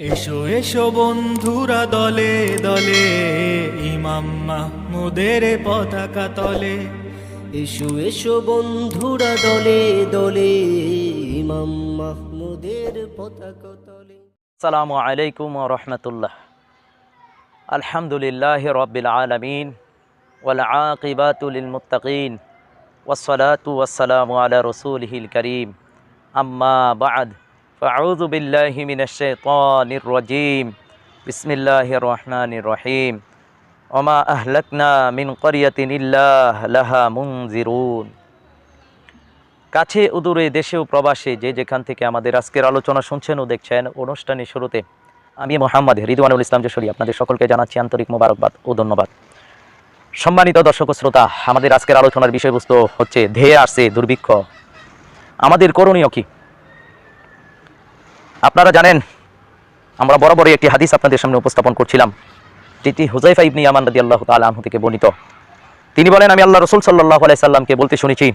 এসো এসো বন্ধুরা দলে দলে ইমাম মাহমুদের পতাকা তলে। এসো এসো বন্ধুরা দলে দলে ইমাম মাহমুদের পতাকা তলে। আসসালামু আলাইকুম রহমতুল্লাহ। আলহামদুলিল্লাহ রবিল আলমিন ওয়াল আকিবাতুল মুত্তাকিন ওয়াসসালাতু ওয়াসসালামু আলা রসুলহিল করিম। আম্মা বাদ। فأعوذ بالله من الشيطان الرجيم بسم الله الرحمن الرحيم وما أهلكنا من قرية إلا لها منذرون কাছে উদূরে দেশে ও প্রবাসে যে যেখান থেকে আমাদের আজকের আলোচনা শুনছেন ও দেখছেন অনুষ্ঠানের শুরুতে আমি মোহাম্মদ রিদওয়ানুল ইসলাম যশোরী আপনাদের সকলকে জানাচ্ছি আন্তরিক মোবারকবাদ ও ধন্যবাদ সম্মানিত দর্শক ও শ্রোতা আমাদের আজকের আলোচনার বিষয়বস্তু হচ্ছে ধেয়ে আসছে দুর্ভিক্ষ আমাদের করণীয় কি আপনারা জানেন, আমরা বরাবরই একটি হাদিস আপনাদের সামনে উপস্থাপন করছিলাম, যেটি হুজাইফা ইবনি ইয়ামান রাদি আল্লাহ তালা আনহু থেকে বর্ণিত। তিনি বলেন, আমি আল্লাহ রসুল সাল্লাহ আলাইসাল্লামকে বলতে শুনেছি।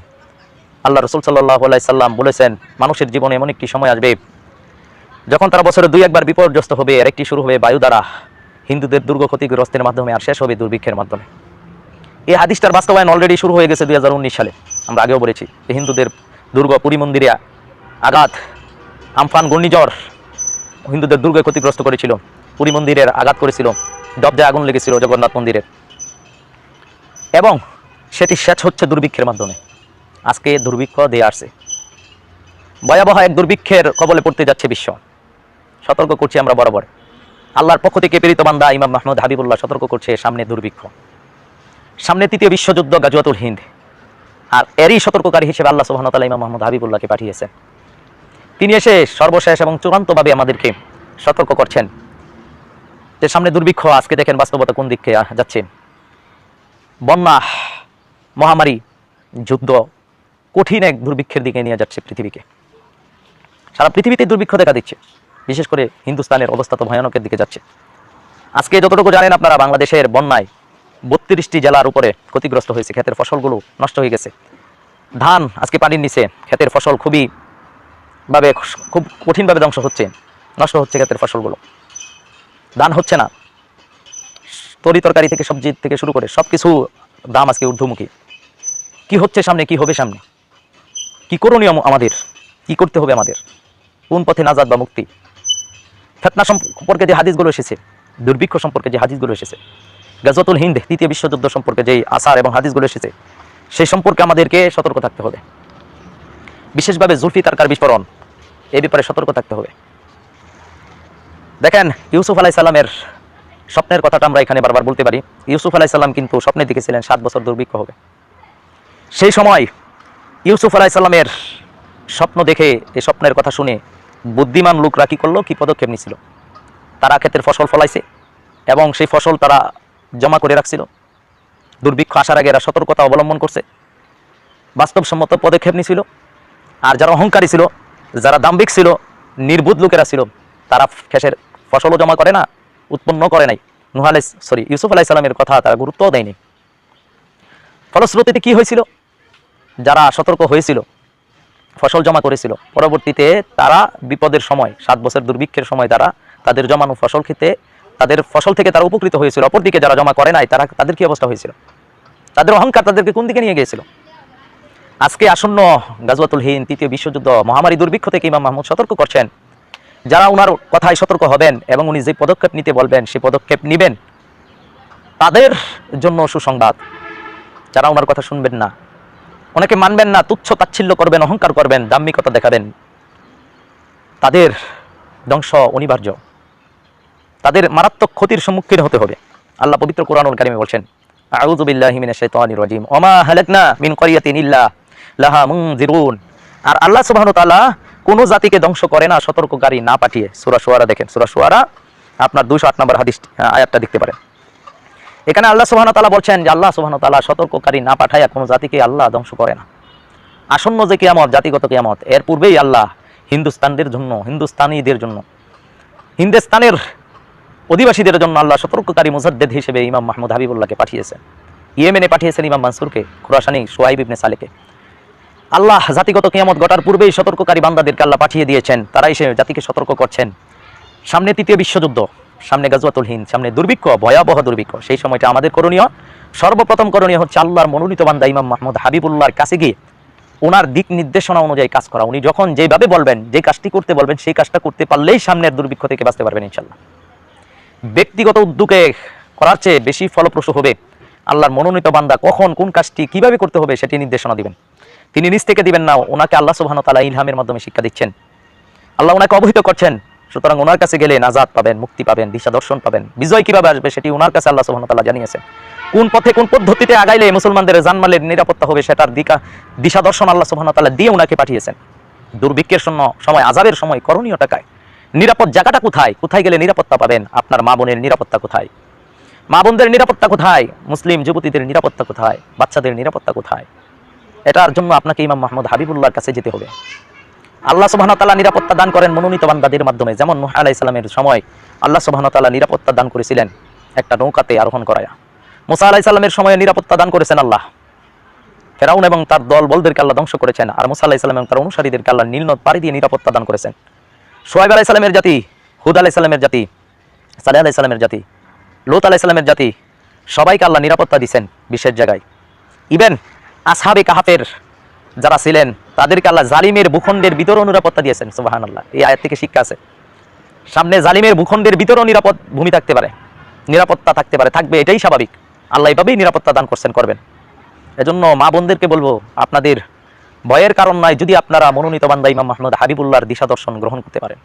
আল্লাহ রসুল সাল্লাহ সাল্লাম বলেছেন, মানুষের জীবনে এমন একটি সময় আসবে, যখন তারা বছরে দুই একবার বিপর্যস্ত হবে, আর একটি শুরু হবে বায়ু দ্বারা। হিন্দুদের দুর্গ ক্ষতিগ্রস্তের মাধ্যমে আর শেষ হবে দুর্ভিক্ষের মাধ্যমে। এই হাদিসটার বাস্তবায়ন অলরেডি শুরু হয়ে গেছে দু হাজার উনিশ সালে। আমরা আগেও বলেছি হিন্দুদের দুর্গ পুরী মন্দিরে আঘাত আমফান ঘূর্ণিঝড় হিন্দুদের দুর্গে ক্ষতিগ্রস্ত করেছিল, পুরী মন্দিরের আঘাত করেছিল দবজায় আগুন লেগেছিল জগন্নাথ মন্দিরের। এবং সেটি শেষ হচ্ছে দুর্ভিক্ষের মাধ্যমে। আজকে দুর্ভিক্ষ দিয়ে আসছে। ভয়াবহ এক দুর্ভিক্ষের কবলে পড়তে যাচ্ছে বিশ্ব। সতর্ক করছি আমরা বরাবর। আল্লাহর পক্ষ থেকে প্রেরিত বান্দা ইমাম মাহমুদ হাবিবুল্লাহ সতর্ক করছে সামনে দুর্ভিক্ষ। সামনে তৃতীয় বিশ্বযুদ্ধ গাজুয়াতুল হিন্দ। আর এরই সতর্ককারী হিসেবে আল্লাহ সুবাহতাল ইমাম মাহমুদ হাবিবুল্লাহকে পাঠিয়েছেন। তিনি এসে সর্বশেষ এবং চূড়ান্তভাবে আমাদেরকে সতর্ক করছেন। যে সামনে দুর্ভিক্ষ, আজকে দেখেন বাস্তবতা কোন দিকে যাচ্ছে। বন্যা, মহামারী, যুদ্ধ কঠিন এক দুর্ভিক্ষের দিকে নিয়ে যাচ্ছে পৃথিবীকে। সারা পৃথিবীতে দুর্ভিক্ষ দেখা দিচ্ছে। বিশেষ করে হিন্দুস্তানের অবস্থা তো ভয়ানকের দিকে যাচ্ছে। আজকে যতটুকু জানেন আপনারা, বাংলাদেশের বন্যায় বত্রিশটি জেলার উপরে ক্ষতিগ্রস্ত হয়েছে, ক্ষেতের ফসলগুলো নষ্ট হয়ে গেছে। ধান, আজকে পানির নিচে ক্ষেতের ফসল খুবই ভাবে খুব কঠিনভাবে ধ্বংস হচ্ছে, নষ্ট হচ্ছে ক্ষেতের ফসলগুলো। ধান হচ্ছে না। তরি তরকারি থেকে সবজি থেকে শুরু করে সব কিছু দাম আজকে ঊর্ধ্বমুখী। কি হচ্ছে সামনে, কি হবে সামনে? কি করণীয় আমাদের? কি করতে হবে আমাদের? কোন পথে নাজাদ বা মুক্তি? ফেতনা সম্পর্কে যে হাদিসগুলো এসেছে, দুর্ভিক্ষ সম্পর্কে যে হাদিসগুলো এসেছে গাজতুল হিন্দ তৃতীয় বিশ্বযুদ্ধ সম্পর্কে যেই আসার এবং হাদিসগুলো এসেছে, সেই সম্পর্কে আমাদেরকে সতর্ক থাকতে হবে। বিশেষভাবে জুলফি তারকার বিস্ফোরণ। এই ব্যাপারে সতর্ক থাকতে হবে। দেখেন, ইউসুফ আলাই সাল্লামের স্বপ্নের কথাটা আমরা এখানে বারবার বলতে পারি। ইউসুফ আলাই সাল্লাম কিন্তু স্বপ্নে দেখেছিলেন সাত বছর দুর্ভিক্ষ হবে। সেই সময় ইউসুফ আলাই সাল্লামের স্বপ্ন দেখে এই স্বপ্নের কথা শুনে বুদ্ধিমান লোকরা কী করল? কী পদক্ষেপ নিছিল? তারা ক্ষেতের ফসল ফলাইছে এবং সেই ফসল তারা জমা করে রাখছিল। দুর্ভিক্ষ আসার আগে এরা সতর্কতা অবলম্বন করছে। বাস্তবসম্মত পদক্ষেপ নিছিল। আর যারা অহংকারী ছিল, যারা দাম্ভিক ছিল, নির্বুধ লোকেরা ছিল, তারা খেসের ফসলও জমা করে না, উৎপন্ন করে নাই। নুহ আলাই সরি, ইউসুফ আলাই সালামের কথা তারা গুরুত্বও দেয়নি। ফলশ্রুতিতে কি হয়েছিল? যারা সতর্ক হয়েছিল, ফসল জমা করেছিল, পরবর্তীতে তারা বিপদের সময়, সাত বছর দুর্ভিক্ষের সময় তারা তাদের জমানো ফসল খেতে, তাদের ফসল থেকে তারা উপকৃত হয়েছিল। অপরদিকে যারা জমা করে নাই, তারা, তাদের কি অবস্থা হয়েছিল? তাদের অহংকার তাদেরকে কোন দিকে নিয়ে গিয়েছিল? আজকে আসন্ন গাজওয়াতুল হিন তৃতীয় বিশ্বযুদ্ধ মহামারী দুর্ভিক্ষ থেকে ইমাম মাহমুদ সতর্ক করছেন। যারা ওনার কথায় সতর্ক হবেন এবং উনি যে পদক্ষেপ নিতে বলবেন সেই পদক্ষেপ নেবেন। তাদের জন্য সুসংবাদ। যারা ওনার কথা শুনবেন না, অনেকে মানবেন না, তুচ্ছ তাচ্ছিল্য করবেন, অহংকার করবেন দাম্মিকতা দেখাবেন। তাদের ধ্বংস অনিবার্য। তাদের মারাত্মক ক্ষতির সম্মুখীন হতে হবে। আল্লাহ পবিত্র কোরআনুল কারিমে বলছেন, আউযু বিল্লাহি মিনাশ রাজিম। ওমা হালাকনা মিন ক্বরিয়াতিন ইল্লা লাহা আর আল্লাহ তাআলা কোন জাতিকে ধ্বংস করে না, সতর্ককারী না পাঠিয়ে। সূরা শুআরা দেখেন, সূরা শুআরা আপনার 208 নম্বর হাদিস আয়াতটা দেখতে পারেন। এখানে আল্লাহ সুবহানাহু ওয়া তাআলা বলছেন যে, আল্লাহ সুবহানাহু ওয়া তাআলা সতর্ককারী না পাঠায়া কোনো জাতিকে আল্লাহ ধ্বংস করে না। আসন্ন যে কিয়ামত, জাতিগত কিয়ামত, এর পূর্বেই আল্লাহ হিন্দুস্তানদের জন্য, হিন্দুস্তানিদের জন্য, হিন্দুস্তানের অধিবাসীদের জন্য আল্লাহ সতর্ককারী মুজাদ্দেদ হিসেবে ইমাম মাহমুদ হাবিবুল্লাহকে পাঠিয়েছেন। ইয়েমেনে পাঠিয়েছেন ইমাম মানসুরকে, খুরাসানি সোয়াইব ইবনে সালেকে। আল্লাহ জাতিগত কিয়ামত ঘটার পূর্বেই সতর্ককারী বান্দাদেরকে আল্লাহ পাঠিয়ে দিয়েছেন। তারা এসে জাতিকে সতর্ক করছেন। সামনে তৃতীয় বিশ্বযুদ্ধ, সামনে গাজওয়াতুল হিন্দ, সামনে দুর্ভিক্ষ, ভয়াবহ দুর্ভিক্ষ, সেই সময়টা আমাদের করণীয়। সর্বপ্রথম করণীয় হচ্ছে আল্লাহর মনোনীত বান্দা ইমাম মাহমুদ হাবিবুল্লাহর কাছে গিয়ে ওনার দিক নির্দেশনা অনুযায়ী কাজ করা। উনি যখন যেভাবে বলবেন, যে কাজটি করতে বলবেন, সেই কাজটা করতে পারলেই সামনের দুর্ভিক্ষ থেকে বাঁচতে পারবেন ইনশাল্লাহ ব্যক্তিগত উদ্যোগে করার চেয়ে বেশি ফলপ্রসূ হবে আল্লাহর মনোনীত বান্দা কখন, কোন কাজটি কীভাবে করতে হবে, সেটি নির্দেশনা দিবেন। তিনি নিজ থেকে দিবেন না, ওনাকে আল্লাহ সুবহানাহু ওয়া তাআলা ইলহামের মাধ্যমে শিক্ষা দিচ্ছেন। আল্লাহ ওনাকে অবহিত করছেন, সুতরাং ওনার কাছে গেলে নাজাত পাবেন, মুক্তি পাবেন, দিশা দর্শন পাবেন। বিজয় কীভাবে আসবে সেটি ওনার কাছে আল্লাহ সুবহানাহু ওয়া তাআলা জানিয়েছেন। কোন পথে কোন পদ্ধতিতে আগাইলে মুসলমানদের জানমালের নিরাপত্তা হবে সেটার দিকা দিশা দর্শন আল্লাহ সুবহানাহু ওয়া তাআলা দিয়ে ওনাকে পাঠিয়েছেন। দুর্ভিক্ষের সম- সময় আজাবের সময় করণীয় টাকায়। নিরাপদ জায়গাটা কোথায়? কোথায় গেলে নিরাপত্তা পাবেন? আপনার মা বোনের নিরাপত্তা কোথায়? মা বোনদের নিরাপত্তা কোথায়? মুসলিম যুবতীদের নিরাপত্তা কোথায়? বাচ্চাদের নিরাপত্তা কোথায়? এটার জন্য আপনাকে ইমাম মাহমুদ হাবিবুল্লাহর কাছে যেতে হবে। আল্লাহ ওয়া নিরাপত্তা দান করেন মনোনীত বান্দাদের মাধ্যমে। যেমন নূহ আলাইহিস সালামের সময় আল্লাহ ওয়া নিরাপত্তা দান করেছিলেন একটা নৌকাতে আরোহণ করায়া। মুসা আলাইহিস সালামের সময় নিরাপত্তা দান করেছেন আল্লাহ। ফেরাউন এবং তার দল বলদেরকে আল্লাহ ধ্বংস করেছেন আর মুসা আলাইহিস সালাম এবং তার অনুসারীদেরকে আল্লাহ নীলনদ পাড়ি দিয়ে নিরাপত্তা দান করেছেন। সোহাইব আলাইহিস সালামের জাতি, হুদ আলাইহিস সালামের জাতি, সালেহ আলাইহিস সালামের জাতি, লোত আলাইহিস সালামের জাতি সবাইকে আল্লাহ নিরাপত্তা দিয়েছেন বিশেষ জায়গায়। ইভেন আসহাবে কাহাফের যারা ছিলেন, তাদেরকে আল্লাহ জালিমের ভূখণ্ডের ভিতরও নিরাপত্তা দিয়েছেন সুবাহান আল্লাহ এই আয়াত থেকে শিক্ষা আছে। সামনে জালিমের ভূখণ্ডের ভিতরও নিরাপদ ভূমি থাকতে পারে, নিরাপত্তা থাকতে পারে, থাকবে, এটাই স্বাভাবিক। আল্লাহ এভাবেই নিরাপত্তা দান করছেন, করবেন। এজন্য মা বোনদেরকে বলব, আপনাদের ভয়ের কারণ নাই যদি আপনারা মনোনীত বান্দা ইমাম মাহমুদ হাবিবুল্লাহর দিশা দর্শন গ্রহণ করতে পারেন।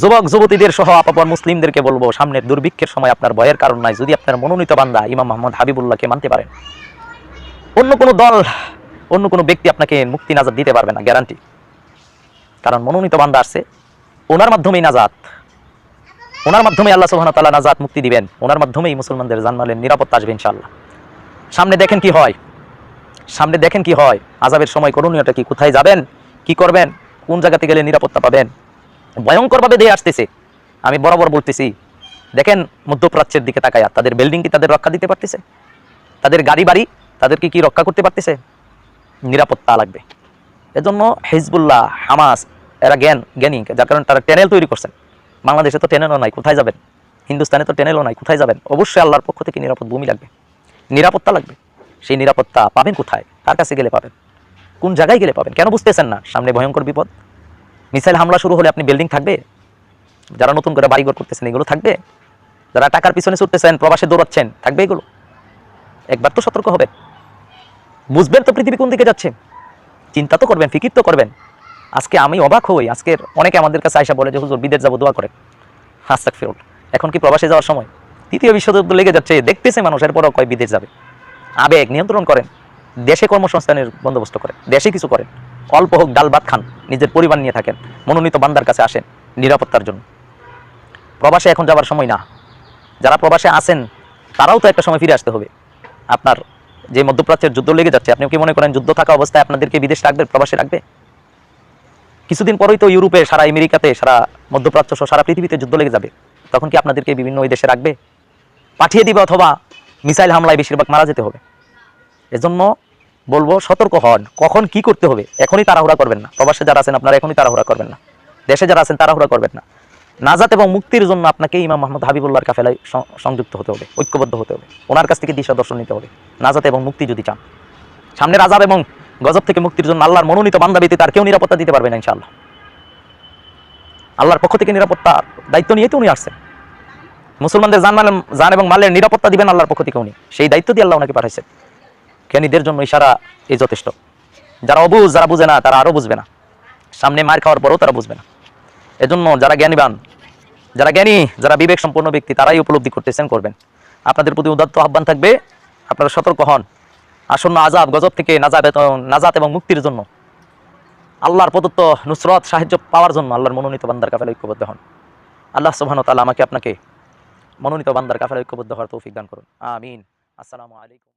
যুবক, যুবতীদের সহ আপাপর মুসলিমদেরকে বলব, সামনের দুর্ভিক্ষের সময় আপনার ভয়ের কারণ নাই যদি আপনার মনোনীত বান্দা ইমাম মাহমুদ হাবিবুল্লাহকে মানতে পারেন। অন্য কোনো দল, অন্য কোনো ব্যক্তি আপনাকে মুক্তি নাজাত দিতে পারবে না গ্যারান্টি কারণ মনোনীত বান্দা আসছে, ওনার মাধ্যমেই নাজাত। ওনার মাধ্যমে আল্লাহ ওয়া তাআলা নাজাত মুক্তি দিবেন। ওনার মাধ্যমেই মুসলমানদের জানমালের নিরাপত্তা আসবে ইনশাআল্লাহ। সামনে দেখেন কি হয়। সামনে দেখেন কি হয়। আজাবের সময় করণীয়টা কি, কোথায় যাবেন? কি করবেন? কোন জায়গাতে গেলে নিরাপত্তা পাবেন? ভয়ঙ্করভাবে দিয়ে আসতেছে। আমি বরাবর বলতেছি, দেখেন মধ্যপ্রাচ্যের দিকে তাকায়া, তাদের বিল্ডিং কি তাদের রক্ষা দিতে পারতেছে? তাদের গাড়ি বাড়ি তাদেরকে কি রক্ষা করতে পারতেছে? নিরাপত্তা লাগবে। এজন্য হিজবুল্লাহ, হামাস, এরা জ্ঞান, জ্ঞানী, যার কারণে তারা টেনেল তৈরি করছেন। বাংলাদেশে তো টেনেলও নাই, কোথায় যাবেন? হিন্দুস্তানে তো টেনেলও নাই, কোথায় যাবেন? অবশ্যই আল্লাহর পক্ষ থেকে নিরাপদ ভূমি লাগবে। নিরাপত্তা লাগবে। সেই নিরাপত্তা পাবেন কোথায়? কার কাছে গেলে পাবেন? কোন জায়গায় গেলে পাবেন? কেন বুঝতেছেন না? সামনে ভয়ঙ্কর বিপদ। মিসাইল হামলা শুরু হলে আপনি বিল্ডিং থাকবে? যারা নতুন করে বাড়িঘর করতেছেন, এগুলো থাকবে? যারা টাকার পিছনে ছুটতেছেন, প্রবাসে দৌড়াচ্ছেন, থাকবে এগুলো? একবার তো সতর্ক হবেন। বুঝবেন তো পৃথিবী কোন দিকে যাচ্ছে? চিন্তা তো করবেন, ফিকির তো করবেন। আজকে আমি অবাক হই আজকের অনেকে আমাদের কাছে আয়সা বলে যে, হুজুর, বিদেশ যাব, দোয়া করে হাস্তাক ফেরত এখন কি প্রবাসে যাওয়ার সময়? তৃতীয় বিশ্বযুদ্ধ লেগে যাচ্ছে, দেখতেছে মানুষ, এরপরও কয় বিদেশ যাবে। আবেগ, নিয়ন্ত্রণ করেন। দেশে কর্মসংস্থানের বন্দোবস্ত করেন, দেশে কিছু করেন। অল্প হোক, ডাল ভাত খান, নিজের পরিবার নিয়ে থাকেন, মনোনীত বান্দার কাছে আসেন, নিরাপত্তার জন্য। প্রবাসে এখন যাবার সময় না। যারা প্রবাসে আসেন তারাও তো একটা সময় ফিরে আসতে হবে। আপনার যে মধ্যপ্রাচ্যের যুদ্ধ লেগে যাচ্ছে, আপনি কি মনে করেন যুদ্ধ থাকা অবস্থায় আপনাদেরকে বিদেশ রাখবে প্রবাসে রাখবে? কিছুদিন পরেই তো ইউরোপে, সারা আমেরিকাতে, সারা মধ্যপ্রাচ্য সহ সারা পৃথিবীতে যুদ্ধ লেগে যাবে। তখন কি আপনাদেরকে বিভিন্ন ওই দেশে রাখবে? পাঠিয়ে দিবে অথবা মিসাইল হামলায় বেশিরভাগ মারা যেতে হবে। এজন্য বলব সতর্ক হন, কখন কি করতে হবে, এখনই তাড়াহুড়া করবেন না। প্রবাসে যারা আছেন আপনারা এখনই তাড়াহুড়া করবেন না। দেশে যারা আছেন তাড়াহুড়া করবেন না। নাজাত এবং মুক্তির জন্য আপনাকে ইমাম মাহমুদ হাবিবুল্লাহর কাফেলায় সংযুক্ত হতে হবে, ঐক্যবদ্ধ হতে হবে। ওনার কাছ থেকে দিশা দর্শন নিতে হবে। নাজাত এবং মুক্তি যদি চান। সামনের আজাব এবং গজব থেকে মুক্তির জন্য আল্লাহর মনোনীত বান্দা ব্যতীত আর কেউ নিরাপত্তা দিতে পারবে না, ইনশাআল্লাহ। আল্লাহর পক্ষ থেকে নিরাপত্তার দায়িত্ব নিয়ে তো উনি আসছেন। মুসলমানদের জান মাল জান এবং মালের নিরাপত্তা দিবেন আল্লাহর পক্ষ থেকে উনি। সেই দায়িত্ব দিয়ে আল্লাহ ওনাকে পাঠাইছেন। জ্ঞানীদের জন্য ইশারা এই যথেষ্ট। যারা অবুঝ, যারা বুঝে না, তারা আরও বুঝবে না। সামনে মার খাওয়ার পরেও তারা বুঝবে না। এজন্য যারা জ্ঞানীবান, যারা জ্ঞানী, যারা বিবেক সম্পন্ন ব্যক্তি, তারাই উপলব্ধি করতেছেন, করবেন। আপনাদের প্রতি উদাত্ত আহ্বান থাকবে, আপনারা সতর্ক হন। আসন্ন আজাব গজব থেকে নাজাব নাজাত এবং মুক্তির জন্য, আল্লাহর প্রদত্ত নুসরত, সাহায্য পাওয়ার জন্য আল্লাহর মনোনীত বান্দার কাফেলা ঐক্যবদ্ধ হন। আল্লাহ সুবহানাহু ওয়া তাআলা আমাকে আপনাকে মনোনীত বান্দার কাফেলা ঐক্যবদ্ধ হওয়ার তৌফিক দান করুন। আমিন। আসসালামু আলাইকুম।